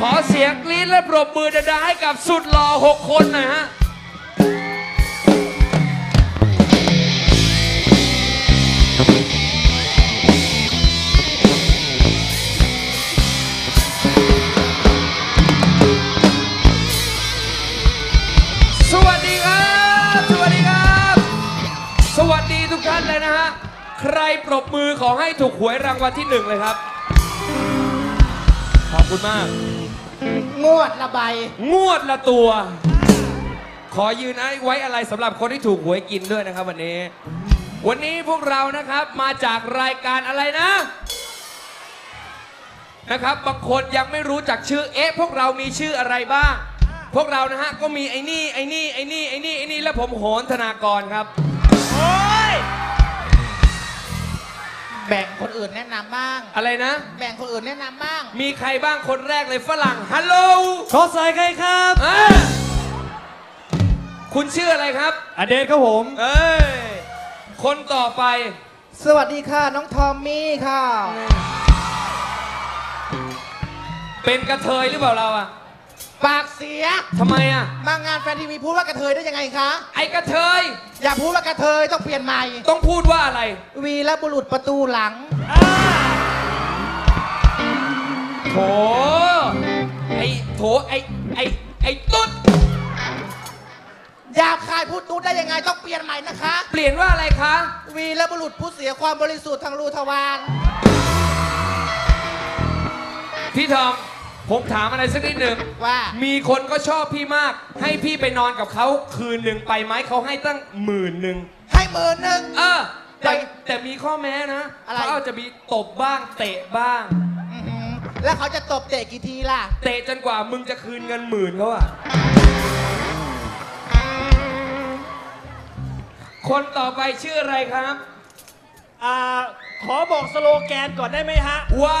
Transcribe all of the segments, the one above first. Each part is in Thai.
ขอเสียงกรี๊ดและปรบมือดังๆให้กับสุดหล่อหกคนหน่อยฮะ สวัสดีครับ สวัสดีครับ สวัสดีทุกท่านเลยนะฮะ ใครปรบมือขอให้ถูกหวยรางวัลที่หนึ่งเลยครับ ขอบคุณมาก งวดละใบ งวดละตัว ขอยืนไว้อะไรสำหรับคนที่ถูกหวยกินด้วยนะครับ วันนี้ วันนี้พวกเรานะครับมาจากรายการอะไรนะ นะครับบางคนยังไม่รู้จักชื่อเอ๊ะพวกเรามีชื่ออะไรบ้าง พวกเรานะฮะก็มีไอ้นี่ไอ้นี่ไอ้นี่ไอ้นี่ไอ้นี่และผมโหนธนากรครับ แบ่งคนอื่นแนะนำบ้าง อะไรนะ แบ่งคนอื่นแนะนำบ้าง มีใครบ้างคนแรกเลยฝรั่งฮัลโหลขอใส่ใครครับอ่าคุณชื่ออะไรครับ อเดชครับผม เอ้ย คนต่อไป สวัสดีค่ะน้องทอมมี่ค่ะ เป็นกระเทยหรือเปล่าเราอะ ปากเสียทำไมอะมางานแฟนทีวีพูดว่ากระเทยได้ยังไงคะ ไอ้กระเทย อย่าพูดว่ากระเทยต้องเปลี่ยนใหม่ ต้องพูดว่าอะไร วีรบุรุษประตูหลัง โถ ไอ้โถ ไอ้ ไอ้ ไอ้ตุ๊ด หยาบคายพูดตูดได้ยังไงต้องเปลี่ยนใหม่นะคะ เปลี่ยนว่าอะไรคะ วีรบุรุษผู้เสียความบริสุทธิ์ทางรูทวาร พี่ทอม ผมถามอะไรสักนิดหนึ่งว่า มีคนก็ชอบพี่มาก ให้พี่ไปนอนกับเขาคืนหนึ่งไปไหมเขาให้ตั้งหมื่นหนึ่งให้หมื่นหนึ่ง เออ แต่ไปแต่มีข้อแม้นะอะไร เขาอาจจะมีตบบ้างเตะบ้าง อื้อหือแล้วเขาจะตบเตะกี่ทีล่ะ เตะจนกว่ามึงจะคืนเงินหมื่นเขาอะคนต่อไปชื่ออะไรครับ อ่าขอบอกสโลแกนก่อนได้ไหมฮะ ว่า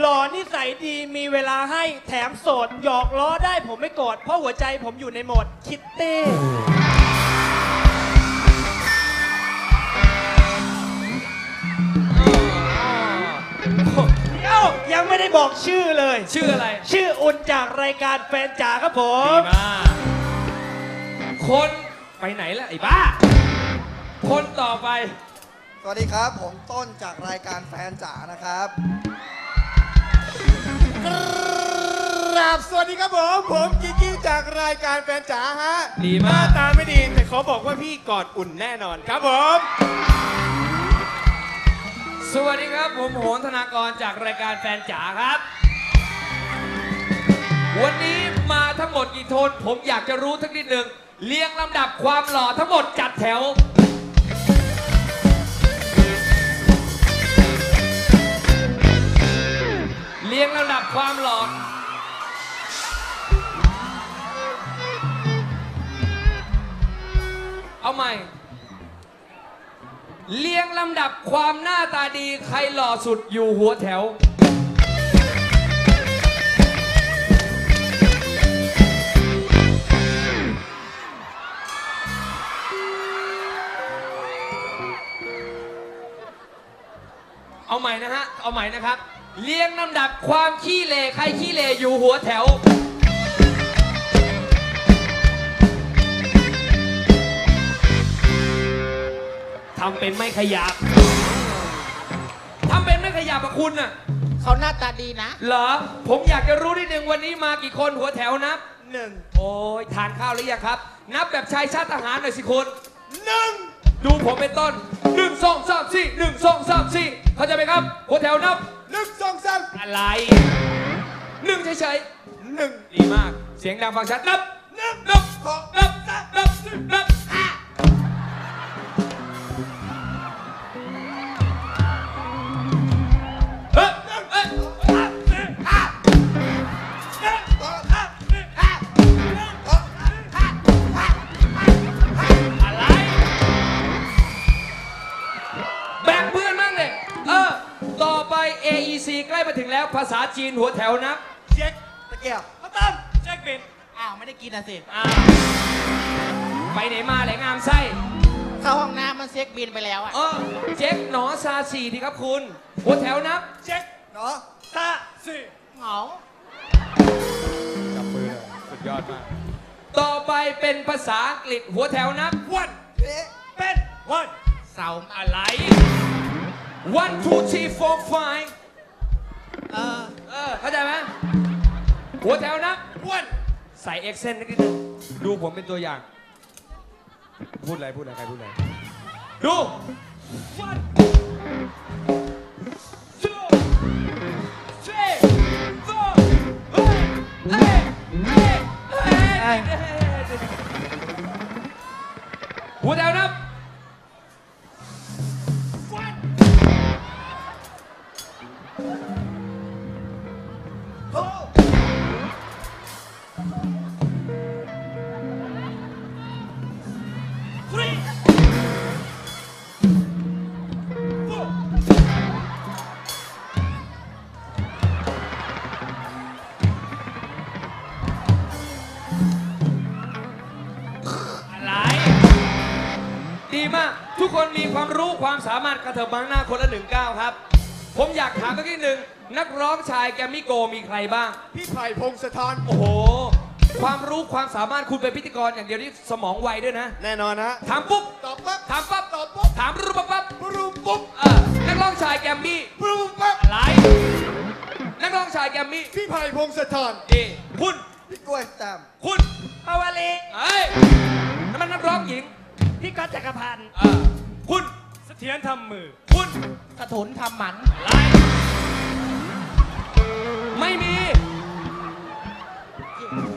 หล่อนิสัยดีมีเวลาให้แถมโสด หยอกล้อได้ผมไม่โกรธเพราะหัวใจผมอยู่ในโหมดคิตตี้เอ้ายังไม่ได้บอกชื่อเลย ชื่ออะไร ชื่ออุ่นจากรายการแฟนจ๋าครับผดีม มาก คนไปไหนล่ะไอ้บ้า คนต่อไป สวัสดีครับ ผมต้นจากรายการแฟนจ๋านะครับ ครับสวัสดีครับผม ผมกิกกี้จากรายการแฟนจ๋าฮะดีหมากน้าตาไม่ดีแต่ขอบอกว่าพี่กอดอุ่นแน่นอนครับผม สวัสดีครับ ผมโหนธนากรจากรายการแฟนจ๋าครับ วันนี้มาทั้งหมดกี่โทน ผมอยากจะรู้ทั้งนิดหนึ่งเรียงลำดับความหล่อทั้งหมดจัดแถว เรียงลำดับความหล่อเอาใหม่ เรียงลำดับความหน้าตาดีใครหล่อสุดอยู่หัวแถว เอาใหม่นะฮะ เอาใหม่นะครับ เรียงลำดับความขี้เลใครขี้เลอยู่หัวแถว ทำเป็นไม่ขยับ ทำเป็นไม่ขยับกับคุณน่ะ เขาหน้าตาดีนะเหรอ ผมอยากจะรู้นิดนึงวันนี้มากี่คนหัวแถวนับ หนึ่งโอ้ยทานข้าวหรือยังครับ นับแบบชายชาติทหารหน่อยสิคุณ หนึ่งดูผมเป็นต้นหนึ่งสองสามสี่หนึ่งสองสามสี่เข้าใจไหมครับ หัวแถวนับ หนึ่งสองสามอะไรหนึ่งเฉยหนึ่งๆดีมาก เสียงดังฟังชัดนับหนึ่งนับสอง จีนหัวแถวนับเช็คตะเกียบข้าวต้มเช็คบินอ้าวไม่ได้กินอะสิอ้าวไปไหนมาแหลงามไส้เข้าห้องน้ำมันเซ็กบินไปแล้วอะเออเจ๊กหนอซาสีดีครับคุณหัวแถวนับเช็คเนาะตาสี่เหงาดยอดมากต่อไปเป็นภาษาอังกฤษหัวแถวนับ one เอ๊ะเป็น one เสาอะไร one two three four five เออเออเข้าใจไหมหัวแถวนับ one ใส่เอ็กเซนนิดนึงดูผมเป็นตัวอย่าง พูดอะไรพูดอะไรใครพูดอะไรดู one two three four เฮ้ยเฮ้ยเฮ้ยเฮ้ยหัวแถวนับ มาก ทุกคนมีความรู้ความสามารถกระเถิบมาข้างหน้าคนละหนึ่งก้าวครับ ผมอยากถามสักนิดหนึ่งนักร้องชายแกมมี่โกมีใครบ้าง พี่ไผ่พงศธรโอ้โห ความรู้ความสามารถคุณเป็นพิธีกรอย่างเดียวนี่สมองไวด้วยนะ แน่นอนนะถามปุ๊บ ตอบปั๊บถามปั๊บ ตอบปุ๊บถามรูปปั๊บปรุมปุ๊บเออนักร้องชายแกมมี่ปรุมปั๊บอะไรนักร้องชายแกมมี่พี่ไผ่พงศธรเอคุณพี่กล้วยแตมคุณปาวลีเอ้ยนั่นมันนักร้องหญิง พี่ก๊อตจักรพันธ์เออคุณเสถียรทำมือ คุณกระถุนทำหมันอะไรไม่มี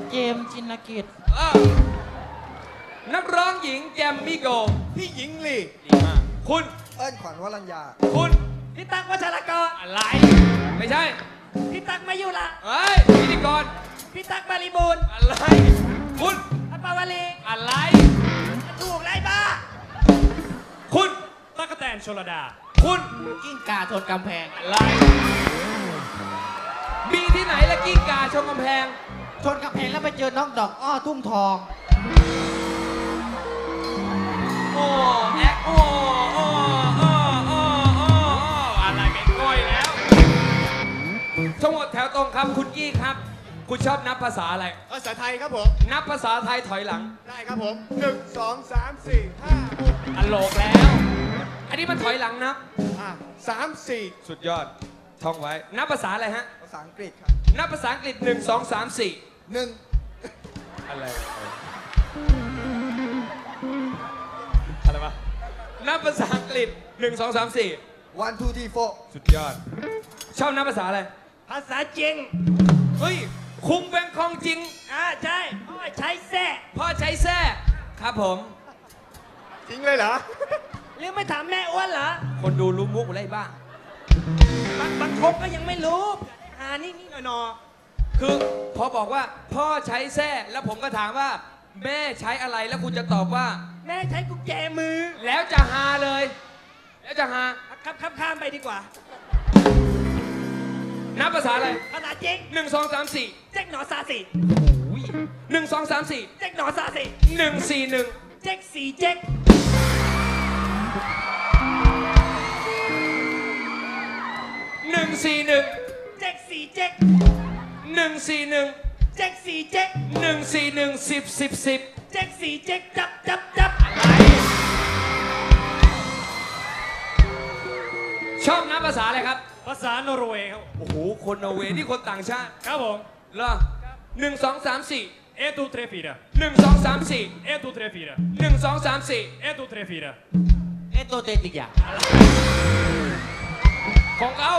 เจมส์จินกิจเออนักร้องหญิงแกมมี่โกพี่หญิงลีดีมากคุณเอิ้นขวัญวรัญญา คุณพี่ตั๊กวัชรกรอะไรไม่ใช่พี่ตั๊กมายุละเอ้ยพิธีกรพี่ตั๊กบริบูรณ์อะไร คุณปาวลีอะไร ถูกไรบ้าคุณตั๊กแตนชลดา คุณกิ้งกาชนกำแพงอะไรมีที่ไหนละกิ้งกาชมกำแพง ชนกำแพงแล้วไปเจอน้องดอกอ้อทุ่งทอง โอ้แอคโอ้โอ้โอ้โอ้โอ้อะไรเป็นก้อยแล้วทั้งหมดแถวตรงครับคุณกี้ครับ คุณชอบนับภาษาอะไร ภาษาไทยครับผม นับภาษาไทยถอยหลังได้ ครับผมหนึ่งสองสามสี่ห้าหกอันโลกแล้ว อันนี้มันถอยหลังนับ อะสามสี่สุดยอด ท่องไว้ นับภาษาอะไรฮะ ภาษาอังกฤษครับนับภาษาอังกฤษ 1 2 3 4 หนึ่งอะไร อะไรวะ นับภาษาอังกฤษ 1 2 3 4 one two three four สุดยอดชอบนับภาษาอะไร ภาษาจริง เฮ้ย คุมเป็นของจริง อ่าใช่พ่ อใช้แซ่พ่อใช้แท้ครับผม จริงเลยเหรอ หรือไม่ถามแม่อ้วนเหรอคนดูรู้มุกอะไรบ้างบางบางคบก็ยังไม่รู้อ่านี่นี่หน่อยหนอคือพอบอกว่าพ่อใช้แท้แล้วผมก็ถามว่า แม่ใช้อะไรแล้วคุณจะตอบว่า แม่ใช้กุญแจมือแล้วจะหาเลย แล้วจะหาครับครับข้ามไปดีกว่านับภาษาอะไรภาษาจริงหนึ่งสองสามสี่ เจ๊กหนอซาสิ หนึ่งสองสามสี่เจ๊กหนอซาสิหนึ่งสี่หนึ่งเจ๊กสี่เจ๊กหนึ่งสี่หนึ่งเจ๊กสี่เจ๊กหนึ่งสี่หนึ่งเจ๊กสี่เจ๊กหนึ่งสี่หนึ่งสิบสิบสิบเจ๊กสี่เจ๊กจับจับจับชอบนับภาษาอะไรครับ ภาษานอร์เวย์ครับ โอ้โห คนนอร์เวย์นี่คนต่างชาติ ครับผมเหรอ หนึ่งสองสามสี่เอตูเทรฟีดาหนึ่งสองสามสี่เอตูเทรฟีดาหนึ่งสองสามสี่เอตูเทรฟีดาเอโตเตติยาของเขา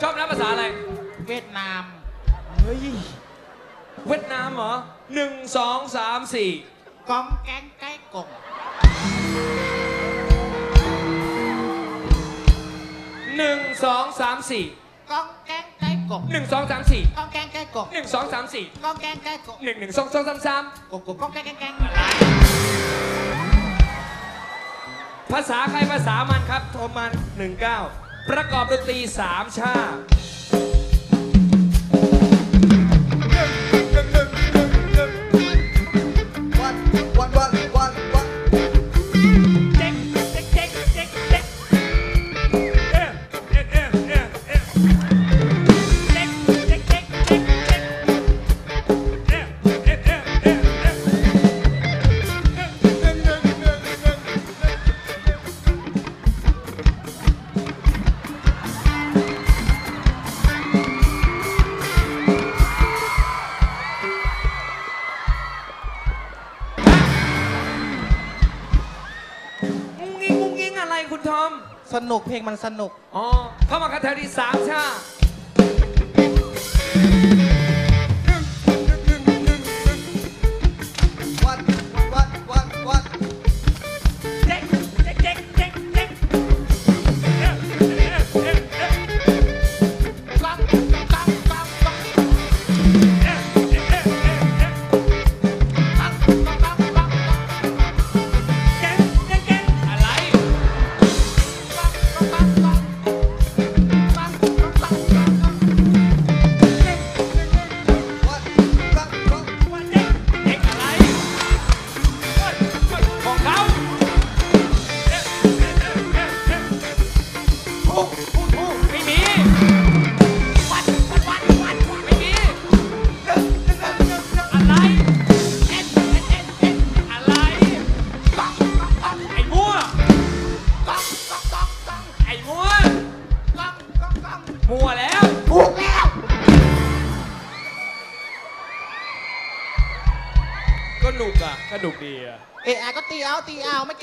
ชอบนับภาษาอะไร เวียดนาม เฮ้ย เวียดนามเหรอหนึ่งสองสามสี่กองแกงใกล้กงหนึ่งสองสามสี่กองแกงใกล้กงหนึ่งสองสามสี่กองแกงใกล้กงหนึ่งสองสามสี่กองแกงใกล้กงหนึ่งหนึ่งสองสองสามสามกงกงกองแกงแกงแกงภาษาใครภาษามันครับโทรมันหนึ่งเก้าประกอบดนตรีสามชาติ คุณทอม สนุกเพลงมันสนุก อ๋อ เข้ามาคาตเทอรีสามชา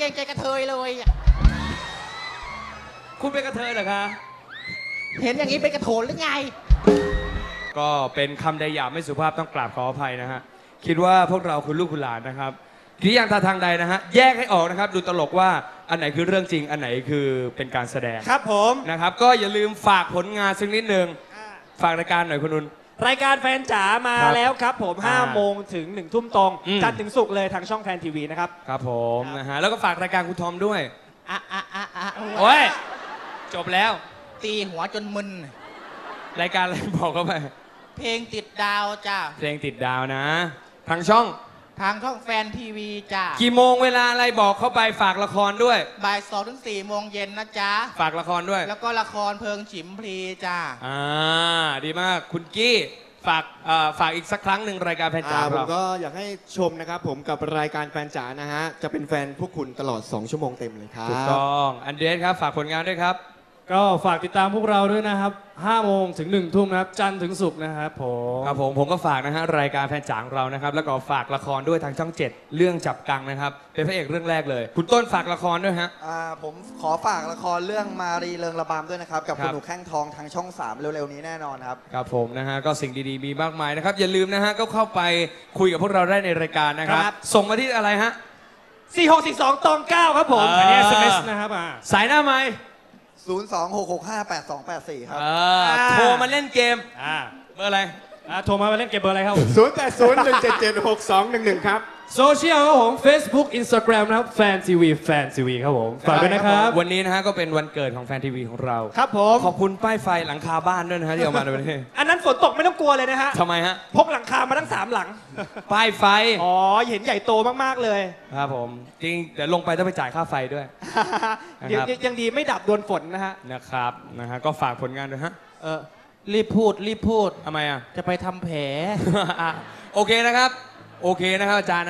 กรงใจกระเทยเลย คุณเป็นกระเทยเหรอคะ เห็นอย่างนี้เป็นกระโถนหรือไง ก็เป็นคำใดหยาบไม่สุภาพต้องกราบขออภัยนะฮะ คิดว่าพวกเราคุณลูกคุณหลานนะครับกิริยาท่าทางใดนะฮะ แยกให้ออกนะครับ ดูตลกว่าอันไหนคือเรื่องจริง อันไหนคือเป็นการแสดงครับผม นะครับ ก็อย่าลืมฝากผลงานสักนิดนึง ฝากรายการหน่อยคุณนุน รายการแฟนจ๋ามาครับแล้วครับผมอ่า5โมงถึง1ทุ่มตรง อืม จันทร์ถึงศุกร์เลยทางช่องแฟนทีวีนะครับ ครับผมนะฮะแล้วก็ฝากรายการคุณทอมด้วย อะอะอะอะโอ้ย จบแล้ว ตีหัวจนมึน รายการอะไรบอกเข้าไป เพลงติดดาวจ้าเพลงติดดาวนะ ทางช่อง ทางช่องแฟนทีวีจ้ากี่โมงเวลาอะไรบอกเข้าไปฝากละครด้วย บ่ายสองถึงสี่โมงเย็นนะจ๊ะ ฝากละครด้วยแล้วก็ละครเพลิงฉิมพลีจ้าอ่าดีมากคุณกี้ฝากเอ่อฝากอีกสักครั้งหนึ่งรายการแฟนจ๋าอ่าของผมเรา ก็อยากให้ชมนะครับผมกับรายการแฟนจ๋านะฮะ จะเป็นแฟนพวกคุณตลอด 2 ชั่วโมงเต็มเลยครับ ถูกต้อง อันเดรสครับ ฝากผลงานด้วยครับ ก็ฝากติดตามพวกเราด้วยนะครับ5โมงถึง1ทุ่มนะครับ จันทร์ถึงศุกร์นะครับผมครับผมผมก็ฝากนะฮะรายการแฟนจ๋าของเรานะครับ แล้วก็ฝากละครด้วยทางช่อง 7 เรื่องจับกังนะครับ เป็นพระเอกเรื่องแรกเลย คุณต้นฝากละครด้วยฮะ อ่าผมขอฝากละครเรื่องมารีเริงระบำด้วยนะครับ กับครัคุบ ณหนูแข้งทองทางช่อง 3 เร็วๆนี้แน่นอนครับ ครับผมนะฮะก็สิ่งดีๆมีมากมายนะครับ อย่าลืมนะฮะก็เข้าไปคุยกับพวกเราได้ในรายการนะครับ ครับ ส่งมาที่อะไรฮะ 4642ตอง9ครับผมอ่าอันนี้ SMS นะครับอ่าสายหน้าไม้ 026658284 ครับเออโทรมาเล่นเกม อ่า เบอร์อะไร อ่าโทรมาเล่นเกมเบอร์อะไรครับ0 8 0 1 7 7 6 2 1 1 ครับ โซเชียลครับผม Facebook Instagram นะครับแฟนทีวีแฟนทีวีครับผมฝากด้วยนะครับ วันนี้นะฮะก็เป็นวันเกิดของแฟนทีวีของเรา ครับผม ขอบคุณป้ายไฟหลังคาบ้านด้วยนะฮะที่เอามาในวันนี้อันนั้นฝนตกไม่ต้องกลัวเลยนะฮะ ทำไมฮะ พกหลังคามาทั้งสามหลัง ป้ายไฟ อ๋อ เห็นใหญ่โตมาก ๆ เลย ครับผม จริงเดี๋ยวลงไปต้องไปจ่ายค่าไฟด้วยเดี๋ยวนะครับ ยังดีไม่ดับโดนฝนนะฮะ นะครับ นะฮะก็ฝากผลงานด้วยฮะ เออ รีบพูดรีบพูด ทำไมอะ จะไปทำแผล โอเคนะครับ โอเคนะครับอาจารย์นะ